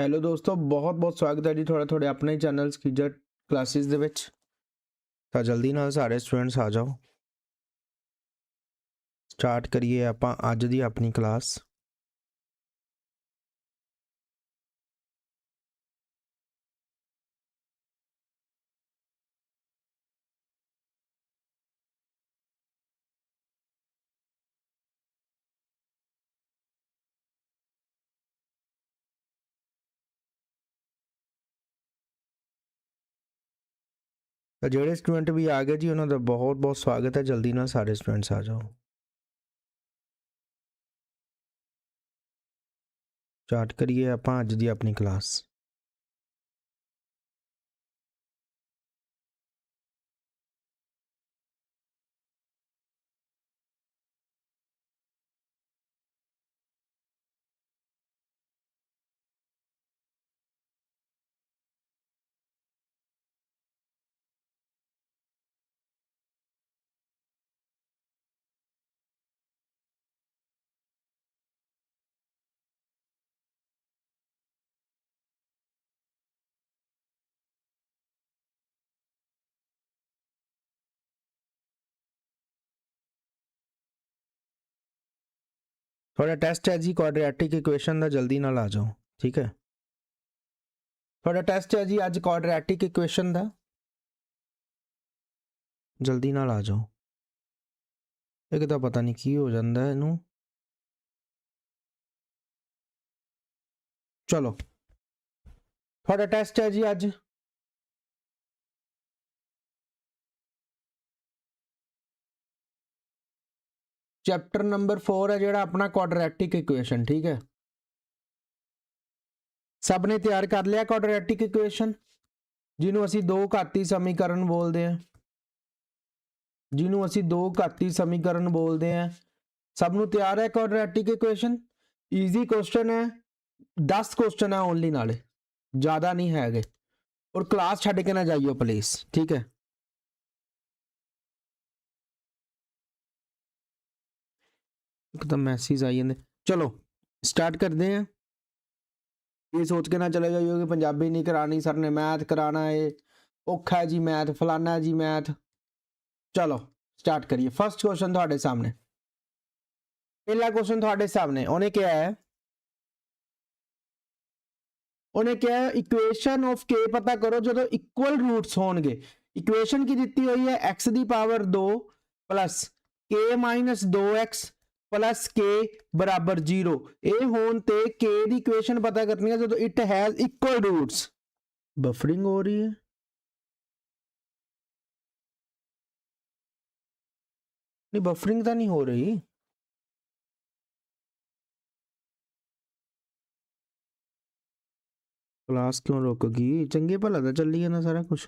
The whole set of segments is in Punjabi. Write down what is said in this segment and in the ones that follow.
ਹੈਲੋ ਦੋਸਤੋ, ਬਹੁਤ ਬਹੁਤ ਸਵਾਗਤ ਹੈ ਜੀ ਤੁਹਾਡਾ, ਤੁਹਾਡੇ ਆਪਣੇ ਚੈਨਲ ਸਕੀਜਰ ਕਲਾਸਿਸ ਦੇ ਵਿੱਚ। ਤਾਂ ਜਲਦੀ ਨਾਲ ਸਾਰੇ ਸਟੂਡੈਂਟਸ ਆ ਜਾਓ। ਸਟਾਰਟ ਕਰੀਏ ਆਪਾਂ ਅੱਜ ਦੀ ਆਪਣੀ ਕਲਾਸ। ਤਾਂ ਜਿਹੜੇ ਸਟੂਡੈਂਟ ਵੀ ਆ ਗਏ ਜੀ, ਉਹਨਾਂ ਦਾ ਬਹੁਤ ਬਹੁਤ ਸਵਾਗਤ ਹੈ। ਜਲਦੀ ਨਾਲ ਸਾਰੇ ਸਟੂਡੈਂਟਸ ਆ ਜਾਓ। ਸਟਾਰਟ ਕਰੀਏ ਆਪਾਂ ਅੱਜ ਦੀ ਆਪਣੀ ਕਲਾਸ ਤੁਹਾਡਾ ਟੈਸਟ ਹੈ ਜੀ ਕੁਆਡਰੈਟਿਕ ਇਕੁਏਸ਼ਨ ਦਾ ਜਲਦੀ ਨਾਲ ਆ ਜਾਓ, ਠੀਕ ਹੈ? ਤੁਹਾਡਾ ਟੈਸਟ ਹੈ ਜੀ, ਅੱਜ ਕੁਆਡਰੈਟਿਕ ਇਕੁਏਸ਼ਨ ਦਾ। ਜਲਦੀ ਨਾਲ ਆ ਜਾਓ। ਇੱਕ ਤਾਂ ਪਤਾ ਨਹੀਂ ਕੀ ਹੋ ਜਾਂਦਾ ਇਹਨੂੰ। ਚਲੋ। ਤੁਹਾਡਾ ਟੈਸਟ ਹੈ ਜੀ ਅੱਜ। ਚੈਪਟਰ ਨੰਬਰ 4 ਹੈ ਜਿਹੜਾ ਆਪਣਾ ਕੁਆਡਰੈਟਿਕ ਇਕੁਏਸ਼ਨ ਠੀਕ ਹੈ? ਸਭ ਨੇ ਤਿਆਰ ਕਰ ਲਿਆ ਕੁਆਡਰੈਟਿਕ ਇਕੁਏਸ਼ਨ ਜਿਹਨੂੰ ਅਸੀਂ ਦੋ ਘਾਤੀ ਸਮੀਕਰਨ ਬੋਲਦੇ ਹਾਂ। ਜਿਹਨੂੰ ਅਸੀਂ ਦੋ ਘਾਤੀ ਸਮੀਕਰਨ ਬੋਲਦੇ ਹਾਂ। ਸਭ ਨੂੰ ਤਿਆਰ ਹੈ ਕੁਆਡਰੈਟਿਕ ਇਕੁਏਸ਼ਨ ਈਜ਼ੀ ਕੁਐਸਚਨ ਹੈ। 10 ਕੁਐਸਚਨ ਹੈ ਓਨਲੀ ਨਾਲੇ। ਜ਼ਿਆਦਾ ਨਹੀਂ ਹੈਗੇ। ਔਰ ਕਲਾਸ ਛੱਡ ਕੇ ਨਾ ਜਾਈਓ ਪਲੀਜ਼ ਠੀਕ ਹੈ? ਇੱਕ ਤਾਂ ਮੈਸੇਜ ਆਈ ਜਾਂਦੇ ਚਲੋ ਸਟਾਰਟ ਕਰਦੇ ਹਾਂ ਇਹ ਸੋਚ ਕੇ ਨਾ ਚਲੇ ਜਾਈਓ ਕਿ ਪੰਜਾਬੀ ਨਹੀਂ ਕਰਾਣੀ ਸਰ ਨੇ ਮੈਥ ਕਰਾਣਾ ਹੈ ਔਖਾ ਹੈ ਜੀ ਮੈਥ ਫਲਾਨਾ ਹੈ ਜੀ ਮੈਥ ਚਲੋ ਸਟਾਰਟ ਕਰੀਏ ਫਰਸਟ ਕੁਐਸਚਨ ਤੁਹਾਡੇ ਸਾਹਮਣੇ ਪਹਿਲਾ ਕੁਐਸਚਨ ਤੁਹਾਡੇ ਸਾਹਮਣੇ ਉਹਨੇ ਕਿਹਾ ਹੈ ਉਹਨੇ ਕਿਹਾ ਇਕੁਏਸ਼ਨ ਆਫ k ਪਤਾ ਕਰੋ ਜਦੋਂ ਇਕੁਅਲ ਰੂਟਸ ਹੋਣਗੇ ਇਕੁਏਸ਼ਨ ਕੀ ਦਿੱਤੀ ਹੋਈ ਹੈ x ਦੀ power 2 plus k 2x plus k ਬਰਾਬਰ 0 ਇਹ ਹੋਣ ਤੇ k ਦੀ ਇਕੁਏਸ਼ਨ ਪਤਾ ਕਰਨੀ ਹੈ ਜਦੋਂ it has equal roots buffering ਹੋ ਰਹੀ ਹੈ ਨਹੀਂ ਬਫਰਿੰਗ ਤਾਂ ਨਹੀਂ ਹੋ ਰਹੀ ਕਲਾਸ ਕਿਉਂ ਰੁਕ ਗਈ ਚੰਗੇ ਭਲਾ ਤਾਂ ਚੱਲੀ ਜਾਂਦਾ ਸਾਰਾ ਕੁਝ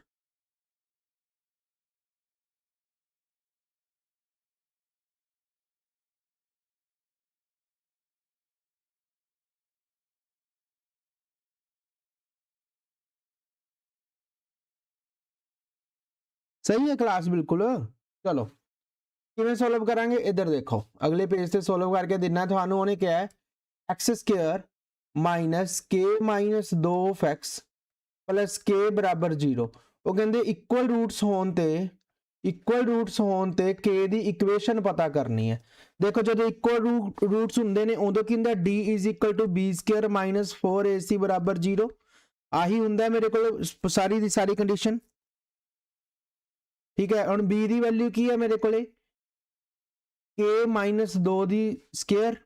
ਸਹੀ ਹੈ ਕਲਾਸ ਬਿਲਕੁਲ ਚਲੋ ਕਿਵੇਂ ਸੋਲਵ ਕਰਾਂਗੇ ਇੱਧਰ ਦੇਖੋ ਅਗਲੇ ਪੇਜ ਤੇ ਸੋਲਵ ਕਰਕੇ ਦਿਨਾ ਤੁਹਾਨੂੰ ਉਹਨੇ ਕਿਹਾ ਹੈ x minus k minus 2x plus k ਬਰਾਬਰ 0 ਉਹ ਕਹਿੰਦੇ ਇਕੁਅਲ ਰੂਟਸ ਹੋਣ ਤੇ ਇਕੁਅਲ ਰੂਟਸ ਹੋਣ ਤੇ k ਦੀ ਇਕੁਏਸ਼ਨ ਪਤਾ ਕਰਨੀ ਹੈ ਦੇਖੋ ਜਦੋਂ ਇਕੁਅਲ ਰੂਟਸ ਹੁੰਦੇ ਨੇ ਉਦੋਂ ਕੀ ਹੁੰਦਾ d b ਸਕੁਅਰ 4ac ਬਰਾਬਰ 0 ਆਹੀ ਹੁੰਦਾ ਮੇਰੇ ਕੋਲ ਸਾਰੀ ਦੀ ਸਾਰੀ ਕੰਡੀਸ਼ਨ ਠੀਕ ਹੈ, ਹੁਣ b ਦੀ ਵੈਲਿਊ ਕੀ ਹੈ ਮੇਰੇ ਕੋਲੇ? K 2 ਦੀ ਸਕੁਅਰ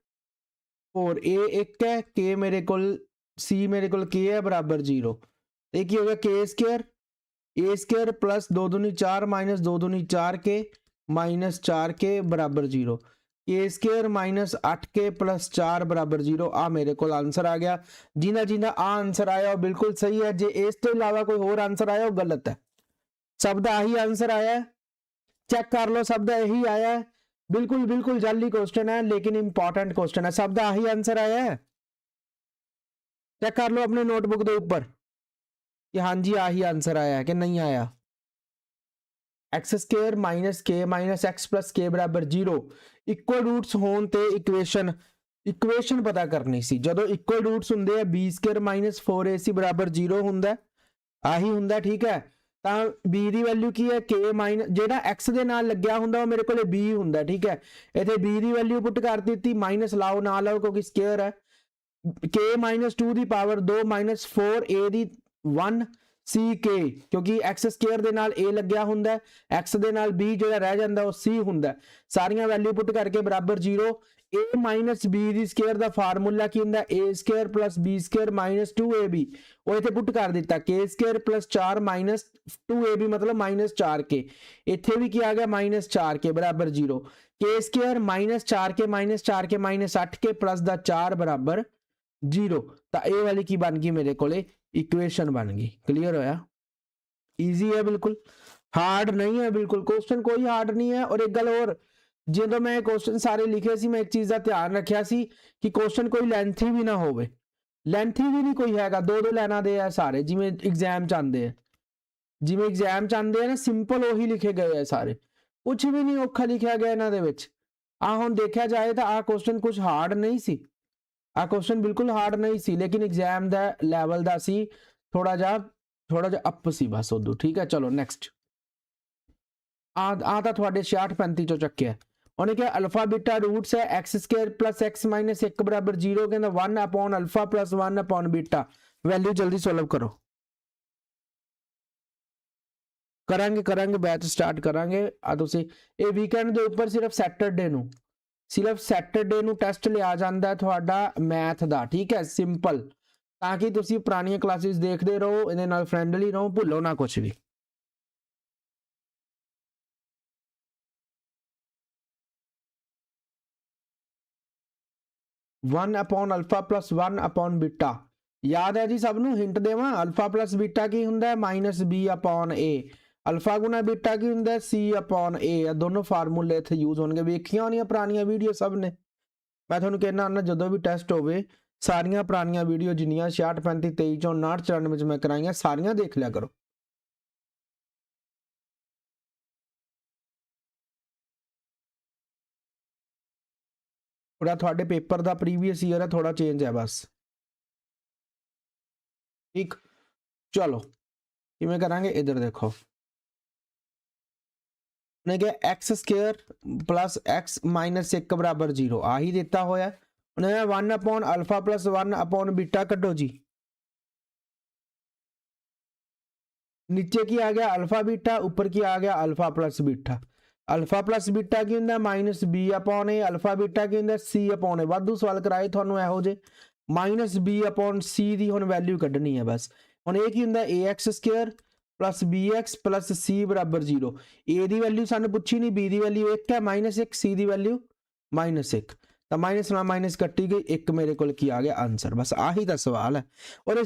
ਔਰ a 1 ਹੈ, k ਮੇਰੇ ਕੋਲ, c ਮੇਰੇ ਕੋਲ k ਹੈ, ਬਰਾਬਰ 0 ਇਹ ਕੀ ਹੋ ਗਿਆ, k square a square plus 2 ਦੂਨੀ 4 ਮਾਈਨਸ 2 ਦੂਨੀ 4k ਮਾਈਨਸ 4k ਬਰਾਬਰ 0 k square minus 8k plus 4 ਬਰਾਬਰ 0 ਆ ਮੇਰੇ ਕੋਲ ਆਨਸਰ ਆ ਗਿਆ। ਜਿੰਨਾ ਜਿੰਨਾ ਆ ਆਨਸਰ ਆਇਆ ਉਹ ਬਿਲਕੁਲ ਸਹੀ ਹੈ। ਜੇ ਇਸ ਤੋਂ ਇਲਾਵਾ ਕੋਈ ਹੋਰ ਆਨਸਰ ਆਇਆ, ਉਹ ਗਲਤ ਹੈ। ਸਭ ਦਾ ਆਹੀ ਆਨਸਰ ਆਇਆ ਚੈੱਕ ਕਰ ਲਓ, ਸਭ ਦਾ ਇਹੀ ਆਇਆ ਬਿਲਕੁਲ ਬਿਲਕੁਲ ਜਲਦੀ ਜਾਲੀ ਕੁਐਸਚਨ ਹੈ, ਲੇਕਿਨ ਇੰਪੋਰਟੈਂਟ ਕੁਐਸਚਨ ਹੈ। ਸਭ ਦਾ ਆਹੀ ਆਨਸਰ ਆਇਆ ਹੈ। ਚੈੱਕ ਕਰ ਲਓ ਆਪਣੇ ਨੋਟਬੁੱਕ ਦੇ ਉੱਪਰ ਕਿ ਹਾਂਜੀ, ਆਹੀ ਆਨਸਰ ਆਇਆ ਹੈ ਕਿ ਨਹੀਂ ਆਇਆ। X square k x k ਬਰਾਬਰ 0 ਇਕੁਅਲ ਰੂਟਸ ਹੋਣ ਤੇ ਇਕੁਏਸ਼ਨ ਇਕੁਏਸ਼ਨ ਪਤਾ ਕਰਨੀ ਸੀ। ਜਦੋਂ ਇਕੁਅਲ ਰੂਟਸ ਹੁੰਦੇ ਆ b2 4ac ਬਰਾਬਰ 0 ਹੁੰਦਾ ਆਹੀ ਹੁੰਦਾ, ਠੀਕ ਹੈ। ਤਾਂ b ਦੀ ਵੈਲਿਊ ਕੀ ਹੈ? K ਮਾਈਨਸ ਜਿਹੜਾ x ਦੇ ਨਾਲ ਲੱਗਿਆ ਹੁੰਦਾ, ਉਹ ਮੇਰੇ ਕੋਲੇ b ਹੁੰਦਾ, ਠੀਕ ਹੈ? ਇੱਥੇ b ਦੀ ਵੈਲਿਊ ਪੁੱਟ ਕਰ ਦਿੱਤੀ ਮਾਈਨਸ ਲਾਓ, ਨਾ ਲਾਓ, ਕਿਉਂਕਿ ਸਕੁਅਰ ਹੈ। K 2 ਦੀ ਪਾਵਰ 2 4a ਦੀ 1 ck ਕਿਉਂਕਿ x ਸਕੁਅਰ ਦੇ ਨਾਲ a ਲੱਗਿਆ ਹੁੰਦਾ x ਦੇ ਨਾਲ b ਜਿਹੜਾ ਰਹਿ ਜਾਂਦਾ ਉਹ c ਹੁੰਦਾ ਸਾਰੀਆਂ ਵੈਲਿਊ ਪੁੱਟ ਕਰਕੇ ਬਰਾਬਰ 0 a b ਦੀ ਸਕੁਅਰ ਦਾ ਫਾਰਮੂਲਾ ਕੀ ਹੁੰਦਾ? A square b square 2ab ਉਹ ਇੱਥੇ ਪੁੱਟ ਕਰ ਦਿੱਤਾ। K ਸਕੁਅਰ 4 2ab ਮਤਲਬ -4k ਇੱਥੇ ਵੀ ਕੀ ਆ ਗਿਆ? -4k 0 k -4k -4k -8k plus ਦਾ 4 ਬਰਾਬਰ 0 ਤਾਂ ਇਹ ਵਾਲੀ ਕੀ ਬਣ ਗਈ ਮੇਰੇ ਕੋਲੇ? ਇਕੁਏਸ਼ਨ ਬਣ ਗਈ। ਕਲੀਅਰ ਹੋਇਆ? ਈਜ਼ੀ ਹੈ ਬਿਲਕੁਲ। ਹਾਰਡ ਨਹੀਂ ਹੈ ਬਿਲਕੁਲ। ਕੁਐਸਚਨ ਕੋਈ ਹਾਰਡ ਨਹੀਂ ਹੈ। ਔਰ ਇੱਕ ਗੱਲ ਹੋਰ, ਜਦੋਂ ਮੈਂ ਕੁਐਸਚਨ ਸਾਰੇ ਲਿਖੇ ਸੀ, ਮੈਂ ਇੱਕ ਚੀਜ਼ ਦਾ ਧਿਆਨ ਰੱਖਿਆ ਸੀ ਕਿ ਕੁਐਸਚਨ ਕੋਈ ਲੈਂਥੀ ਵੀ ਨਾ ਹੋਵੇ। ਲੈਂਥੀ ਵੀ ਨਹੀਂ ਕੋਈ ਹੈਗਾ। ਦੋ ਦੋ ਲਾਈਨਾਂ ਦੇ ਆ ਸਾਰੇ। ਜਿਵੇਂ ਐਗਜ਼ਾਮ ਚ ਆਉਂਦੇ ਆ। ਜਿਵੇਂ ਐਗਜ਼ਾਮ ਚ ਆਉਂਦੇ ਆ ਨਾ ਸਿੰਪਲ ਉਹੀ ਲਿਖੇ ਗਏ ਆ ਸਾਰੇ। ਕੁਝ ਵੀ ਨਹੀਂ ਔਖਾ ਲਿਖਿਆ ਗਿਆ ਇਹਨਾਂ ਦੇ ਵਿੱਚ। ਆ ਹੁਣ ਦੇਖਿਆ ਜਾਏ ਤਾਂ ਆ ਕੁਐਸਚਨ ਕੁਝ ਹਾਰਡ ਨਹੀਂ ਸੀ। ਆ ਕੁਐਸਚਨ ਬਿਲਕੁਲ ਹਾਰਡ ਨਹੀਂ ਸੀ, ਲੇਕਿਨ ਐਗਜ਼ਾਮ ਦਾ ਲੈਵਲ ਦਾ ਸੀ ਥੋੜਾ ਜਿਹਾ ਥੋੜਾ ਜਿਹਾ ਅਪ ਸੀ ਬਸ ਉਦੋਂ ਠੀਕ ਹੈ, ਚਲੋ ਨੈਕਸਟ ਆ ਆ ਤਾਂ ਤੁਹਾਡੇ 66 35 ਚੋਂ ਚੱਕਿਆ। ਉਹਨੇ ਕਿਹਾ ਅਲਫਾ ਬੀਟਾ ਰੂਟਸ ਹੈ, x x ਮਾਈਨਸ 1 ਬਰਾਬਰ 0 ਕਹਿੰਦਾ 1 upon alpha plus 1 upon beta value ਜਲਦੀ ਸੋਲਵ ਕਰੋ। ਕਰਾਂਗੇ ਕਰਾਂਗੇ ਬੈਚ ਸਟਾਰਟ ਕਰਾਂਗੇ। ਆ ਤੁਸੀਂ, ਇਹ ਵੀਕਐਂਡ ਦੇ ਉੱਪਰ ਸਿਰਫ ਸੈਟਰਡੇ ਨੂੰ। ਸਿਰਫ ਸੈਟਰਡੇ ਨੂੰ ਟੈਸਟ ਲਿਆ ਜਾਂਦਾ ਹੈ ਤੁਹਾਡਾ ਮੈਥ ਦਾ ਠੀਕ ਹੈ ਸਿੰਪਲ ਤਾਂ ਕਿ ਤੁਸੀਂ ਪੁਰਾਣੀਆਂ ਕਲਾਸਿਸ ਦੇਖਦੇ ਰਹੋ ਇਹਦੇ ਨਾਲ ਫ੍ਰੈਂਡਲੀ ਰਹੋ ਭੁੱਲੋ ਨਾ ਕੁਝ ਵੀ one upon alpha plus one upon beta ਯਾਦ ਹੈ ਜੀ ਸਭ ਨੂੰ ਹਿੰਟ ਦੇਵਾਂ ਅਲਫਾ ਪਲੱਸ ਬੀਟਾ ਕੀ ਹੁੰਦਾ ਹੈ minus b upon a alpha ਗੁਣਾ ਬੀਟਾ ਕੀ ਹੁੰਦਾ ਹੈ? C ਅਪੋਨ a ਇਹ ਦੋਨੋਂ ਫਾਰਮੂਲੇ ਇੱਥੇ ਯੂਜ਼ ਹੋਣਗੇ। ਵੇਖੀਆਂ ਹੋਣੀਆਂ ਪੁਰਾਣੀਆਂ ਵੀਡੀਓ ਸਭ ਨੇ। ਮੈਂ ਤੁਹਾਨੂੰ ਕਹਿਣਾ ਹੁੰਦਾ, ਜਦੋਂ ਵੀ ਟੈਸਟ ਹੋਵੇ, ਸਾਰੀਆਂ ਪੁਰਾਣੀਆਂ ਵੀਡੀਓ ਜਿੰਨੀਆਂ 66 35 23 ਚੋਂ 59 94 ਵਿੱਚ ਮੈਂ ਕਰਾਈਆਂ, ਸਾਰੀਆਂ ਦੇਖ ਲਿਆ ਕਰੋ। ਪੂਰਾ ਤੁਹਾਡੇ ਪੇਪਰ ਦਾ ਪ੍ਰੀਵੀਅਸ ਈਅਰ ਹੈ ਥੋੜਾ ਚੇਂਜ ਹੈ ਬਸ। ਠੀਕ ਚਲੋ, ਕਿਵੇਂ ਕਰਾਂਗੇ? ਇਧਰ ਦੇਖੋ। ਉਹਨੇ ਕਿਹਾ x x 1 0 ਆਹੀ ਦਿੱਤਾ ਹੋਇਆ। ਉਹਨੇ ਕਿਹਾ 1 ਅਪੋਨ ਅਲਫਾ 1 ਅਪੋਨ ਬੀਟਾ ਕੱਢੋ ਜੀ। ਨੀਚੇ ਕੀ ਆ ਗਿਆ? ਅਲਫਾ ਬੀਟਾ ਉੱਪਰ ਕੀ ਆ ਗਿਆ? Alpha plus beta alpha plus beta ਕੀ ਹੁੰਦਾ? Minus b upon a alpha beta ਕੀ ਹੁੰਦਾ? c ਅਪੋਨ a ਵਾਧੂ ਸਵਾਲ ਕਰਾਏ ਤੁਹਾਨੂੰ ਇਹੋ ਜੇ ਮਾਈਨਸ b ਅਪੋਨ c ਦੀ ਹੁਣ ਵੈਲਿਊ ਕੱਢਣੀ ਹੈ ਬਸ। ਹੁਣ ਇਹ ਕੀ ਹੁੰਦਾ? ax square plus bx plus c ਬਰਾਬਰ 0 a ਦੀ ਵੈਲਿਊ ਸਾਨੂੰ ਪੁੱਛੀ ਨਹੀਂ, b ਦੀ ਵੈਲਿਊ 1 ਹੈ ਮਾਈਨਸ 1 c ਦੀ ਵੈਲਿਊ ਮਾਈਨਸ 1 ਤਾਂ ਮਾਈਨਸ ਨਾਲ ਮਾਈਨਸ ਕੱਟੀ ਗਈ, ਇੱਕ ਮੇਰੇ ਕੋਲ ਕੀ ਆ ਗਿਆ? ਆਨਸਰ ਬਸ ਆਹੀ ਤਾਂ ਸਵਾਲ ਹੈ। ਔਰ ਇਹ